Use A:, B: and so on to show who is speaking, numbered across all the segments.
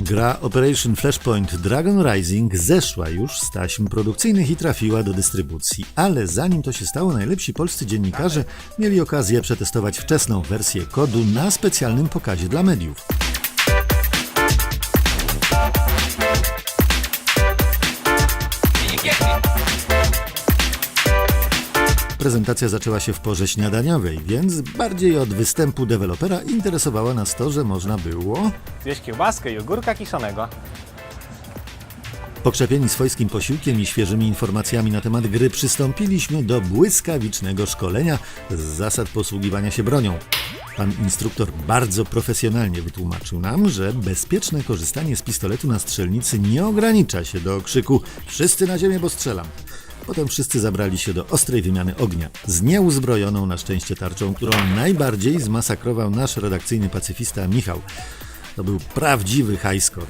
A: Gra Operation Flashpoint Dragon Rising zeszła już z taśm produkcyjnych i trafiła do dystrybucji, ale zanim to się stało, najlepsi polscy dziennikarze mieli okazję przetestować wczesną wersję kodu na specjalnym pokazie dla mediów. Prezentacja zaczęła się w porze śniadaniowej, więc bardziej od występu dewelopera interesowała nas to, że można było
B: Zjeść kiełbaskę i ogórka kiszonego.
A: Pokrzepieni swojskim posiłkiem i świeżymi informacjami na temat gry przystąpiliśmy do błyskawicznego szkolenia z zasad posługiwania się bronią. Pan instruktor bardzo profesjonalnie wytłumaczył nam, że bezpieczne korzystanie z pistoletu na strzelnicy nie ogranicza się do krzyku wszyscy na ziemię, bo strzelam. Potem wszyscy zabrali się do ostrej wymiany ognia, z nieuzbrojoną na szczęście tarczą, którą najbardziej zmasakrował nasz redakcyjny pacyfista Michał. To był prawdziwy high score.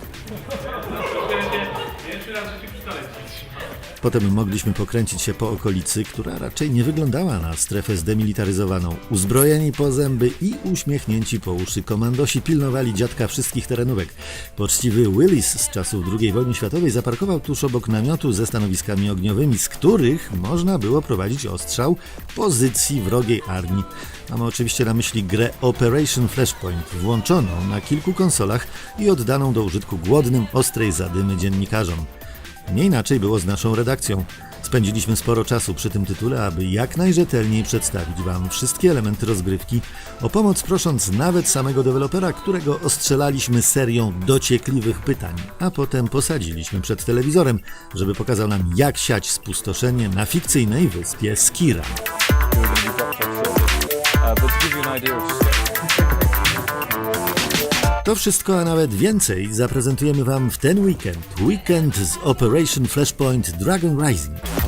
A: Potem mogliśmy pokręcić się po okolicy, która raczej nie wyglądała na strefę zdemilitaryzowaną. Uzbrojeni po zęby i uśmiechnięci po uszy komandosi pilnowali dziadka wszystkich terenówek. Poczciwy Willis z czasów II wojny światowej zaparkował tuż obok namiotu ze stanowiskami ogniowymi, z których można było prowadzić ostrzał pozycji wrogiej armii. Mamy oczywiście na myśli grę Operation Flashpoint, włączoną na kilku konsolach i oddaną do użytku głodnym, ostrej zadymy dziennikarzom. Nie inaczej było z naszą redakcją. Spędziliśmy sporo czasu przy tym tytule, aby jak najrzetelniej przedstawić Wam wszystkie elementy rozgrywki, o pomoc prosząc nawet samego dewelopera, którego ostrzelaliśmy serią dociekliwych pytań, a potem posadziliśmy przed telewizorem, żeby pokazał nam jak siać spustoszenie na fikcyjnej wyspie Skira. To wszystko, a nawet więcej zaprezentujemy Wam w ten weekend. Weekend z Operation Flashpoint Dragon Rising.